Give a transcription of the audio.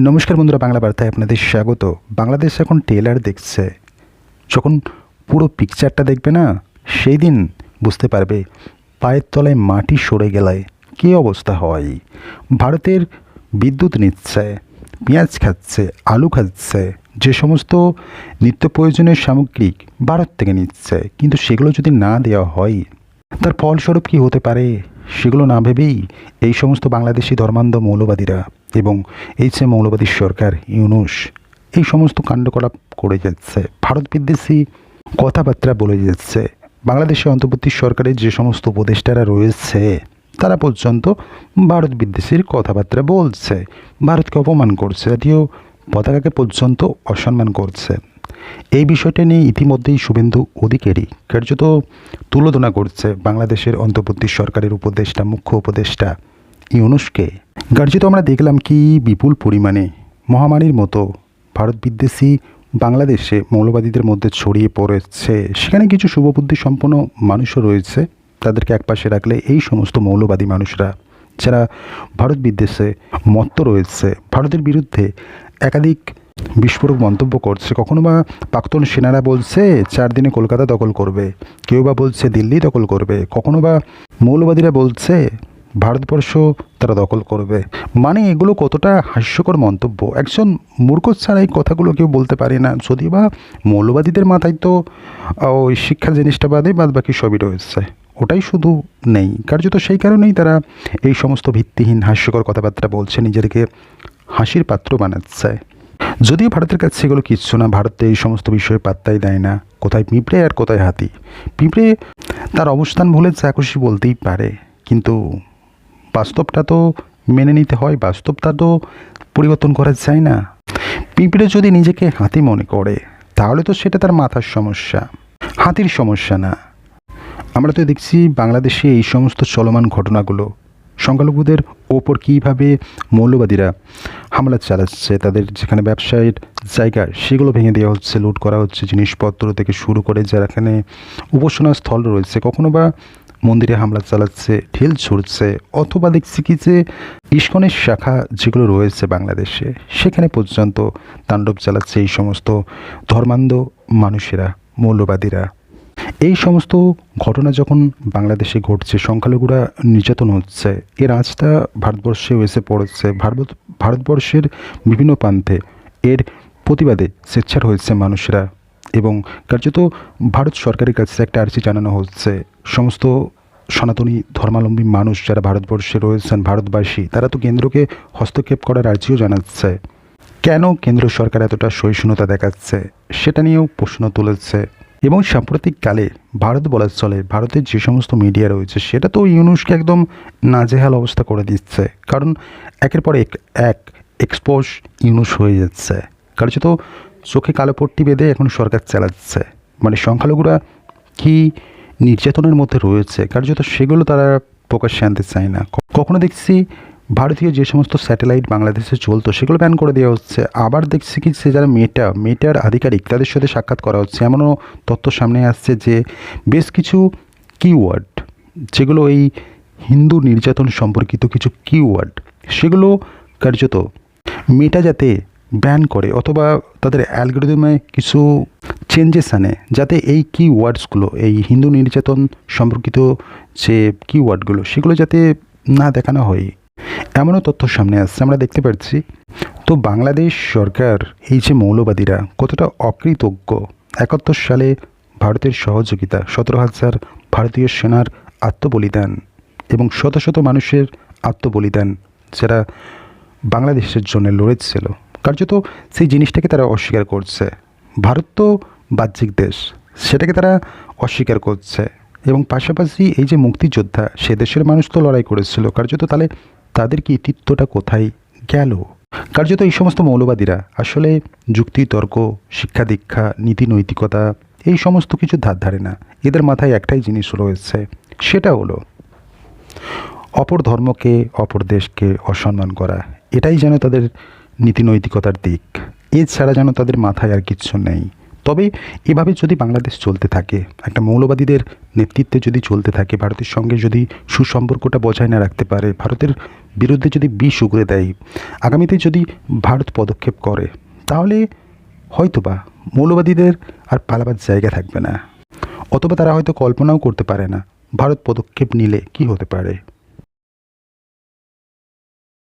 নমস্কার বন্ধুরা, বাংলা বার্তায় আপনাদের স্বাগত। বাংলাদেশ এখন টেলার দেখছে। যখন পুরো পিকচারটা দেখবে না, সেই দিন বুঝতে পারবে পায়ের তলায় মাটি সরে গেলায় কী অবস্থা হয়। ভারতের বিদ্যুৎ নিচ্ছে, পেঁয়াজ খাচ্ছে, আলু খাচ্ছে, যে সমস্ত নিত্য প্রয়োজনীয় সামগ্রী ভারত থেকে নিচ্ছে, কিন্তু সেগুলো যদি না দেওয়া হয়, তার ফলস্বরূপ কী হতে পারে? সেগুলো না ভেবেই এই সমস্ত বাংলাদেশি ধর্মান্ধ মৌলবাদীরা এবং এইচ যে মৌলবাদী সরকার, ইউনুস, এই সমস্ত কাণ্ডকলাপ করে যাচ্ছে। ভারত বিদ্বেষী কথাবার্তা বলে যাচ্ছে। বাংলাদেশে অন্তর্বর্তী সরকারের যে সমস্ত উপদেষ্টারা রয়েছে, তারা পর্যন্ত ভারত বিদ্বেষীর কথাবার্তা বলছে। ভারতকে অপমান করছে, জাতীয় পতাকাকে পর্যন্ত অসম্মান করছে। এই বিষয়টা নিয়ে ইতিমধ্যেই শুভেন্দু অধিকারী কার্যত তুলোধনা করছে বাংলাদেশের অন্তর্বর্তী সরকারের উপদেষ্টা, মুখ্য উপদেষ্টা। ইউনুসকে। কার্যত আমরা দেখলাম কি বিপুল পরিমাণে মহামারীর মতো ভারত বিদ্বেষী বাংলাদেশে মৌলবাদীদের মধ্যে ছড়িয়ে পড়েছে। সেখানে কিছু শুভবুদ্ধি সম্পন্ন মানুষও রয়েছে। তাদেরকে একপাশে রাখলে এই সমস্ত মৌলবাদী মানুষরা, যারা ভারত বিদ্বেষে মত্ত রয়েছে, ভারতের বিরুদ্ধে একাধিক বিস্ফোরক মন্তব্য করছে। কখনো বা প্রাক্তন সেনারা বলছে, চার দিনে কলকাতা দখল করবে। কেউ বা বলছে, দিল্লি দখল করবে। কখনো বা মৌলবাদীরা বলছে ভারতবর্ষ তারা দখল করবে। মানে এগুলো কতটা হাস্যকর মন্তব্য। একজন মূর্খ ছাড়া এই কথাগুলো কেউ বলতে পারে না। যদি বা মৌলবাদীদের মাথায় তো ওই শিক্ষা জিনিসটা বাদে বাদ বাকি সবই রয়েছে। ওটাই শুধু নেই। কার্যত সেই কারণেই তারা এই সমস্ত ভিত্তিহীন, হাস্যকর কথাবার্তা বলছে, নিজেদেরকে হাসির পাত্র বানাচ্ছে। যদিও ভারতের কাছে সেগুলো কিচ্ছু না, ভারতে এই সমস্ত বিষয়ে পাত্তাই দেয় না। কোথায় পিঁপড়ে আর কোথায় হাতি? পিঁপড়ে তার অবস্থান ভুলে খুশি বলতেই পারে। কিন্তু বাস্তবটা তো মেনে নিতে হয় বাস্তবটা তো পরিবর্তন করা যায় না। পিঁপড়ে যদি নিজেকে হাতি মনে করে, তাহলে তো সেটা তার মাথার সমস্যা। হাতির সমস্যা না। আমরা তো দেখছি বাংলাদেশে এই সমস্ত চলমান ঘটনাগুলো। সংখ্যালঘুদের ওপর কীভাবে মৌলবাদীরা হামলা চালাচ্ছে, তাদের যেখানে ব্যবসায়ের জায়গা, সেগুলো ভেঙে দেওয়া হচ্ছে, লুট করা হচ্ছে, জিনিসপত্র থেকে শুরু করে যারা এখানে উপাসনা স্থল রয়েছে, কখনো বা মন্দিরে হামলা চালাচ্ছে, ঢিল ছুড়ছে অথবা দেখছি কি যে ইস্কনের শাখা যেগুলো রয়েছে বাংলাদেশে, সেখানে পর্যন্ত তাণ্ডব চালাচ্ছে এই সমস্ত ধর্মান্ধ মানুষেরা, মৌলবাদীরা। এই সমস্ত ঘটনা যখন বাংলাদেশে ঘটছে, সংখ্যালঘুরা নির্যাতন হচ্ছে এর আঁচটা ভারতবর্ষে এসে পড়েছে। ভারত ভারতবর্ষের বিভিন্ন প্রান্তে এর প্রতিবাদে স্বেচ্ছার হয়েছে মানুষরা। এবং কার্যত ভারত সরকারের কাছে একটা আর্জি জানানো হচ্ছে। সমস্ত সনাতনী ধর্মাবলম্বী মানুষ যারা ভারতবর্ষে রয়েছেন, ভারতবাসী, তারা তো কেন্দ্রকে হস্তক্ষেপ করার আর্জিও জানাচ্ছে। কেন কেন্দ্র সরকার এতটা সহিষ্ণুতা দেখাচ্ছে, সেটা নিয়েও প্রশ্ন তুলেছে। এবং সাম্প্রতিককালে ভারত বলা চলে, ভারতের যে সমস্ত মিডিয়া রয়েছে, সেটা তো ইউনুসকে একদম নাজেহাল অবস্থা করে দিচ্ছে। কারণ একের পর এক এক এক্সপোজ ইউনুস হয়ে যাচ্ছে। কার্যত চোখে কালো পট্টি বেঁধে এখন সরকার চালাচ্ছে। মানে সংখ্যালঘুরা কি নির্যাতনের মধ্যে রয়েছে? কার্যত সেগুলো তারা প্রকাশ্যে আনতে চায় না। কখনো দেখছি ভারতীয় যে সমস্ত স্যাটেলাইট বাংলাদেশে চলতো, সেগুলো ব্যান করে দেওয়া হচ্ছে। আবার দেখছি কি সে যারা মেটা, মেটার আধিকারিক, তাদের সাথে সাক্ষাৎ করা হচ্ছে। এমনও তথ্য সামনে আসছে যে বেশ কিছু কিওয়ার্ড যেগুলো এই হিন্দু নির্যাতন সম্পর্কিত কিছু কিওয়ার্ড সেগুলো কার্যত মেটা যাতে ব্যান করে অথবা তাদের অ্যালগোরিদমে কিছু চেঞ্জেস আনে, যাতে এই কি ওয়ার্ডসগুলো এই হিন্দু নির্যাতন সম্পর্কিত যে কি ওয়ার্ডগুলো সেগুলো যাতে না দেখানো হয়। এমনও তথ্য সামনে আসছে, আমরা দেখতে পাচ্ছি। তো বাংলাদেশ সরকার, এই যে মৌলবাদীরা, কতটা অকৃতজ্ঞ। একাত্তর সালে ভারতের সহযোগিতা, সতেরো হাজার ভারতীয় সেনার আত্মবলিদান এবং শত শত মানুষের আত্মবলিদান, যারা বাংলাদেশের জন্য লড়েছিল। কার্যত সেই জিনিসটাকে তারা অস্বীকার করছে। ভারত তো বাহ্যিক দেশ, সেটাকে তারা অস্বীকার করছে। এবং পাশাপাশি এই যে মুক্তিযোদ্ধা, সে দেশের মানুষ তো লড়াই করেছিল। কার্যত তাহলে তাদের কি কৃতিত্বটা কোথায় গেল? কার্যত এই সমস্ত মৌলবাদীরা, আসলে যুক্তি, তর্ক, শিক্ষা দীক্ষা, নীতি, নৈতিকতা, এই সমস্ত কিছু ধার ধারে না। এদের মাথায় একটাই জিনিস রয়েছে, সেটা হলো অপর ধর্মকে, অপর দেশকে অসম্মান করা। এটাই যেন তাদের নীতি নৈতিকতার দিক এছাড়া যেন তাদের মাথায় আর কিচ্ছু নেই। তবে এভাবে যদি বাংলাদেশ চলতে থাকে, একটা মৌলবাদীদের নেতৃত্বে যদি চলতে থাকে, ভারতের সঙ্গে যদি সুসম্পর্কটা বজায় না রাখতে পারে, ভারতের বিরুদ্ধে যদি বিষ উগড়ে দেয়, আগামীতে যদি ভারত পদক্ষেপ করে, তাহলে হয়তোবা মৌলবাদীদের আর পালাবার জায়গা থাকবে না। অথবা তারা হয়তো কল্পনাও করতে পারে না, ভারত পদক্ষেপ নিলে কি হতে পারে।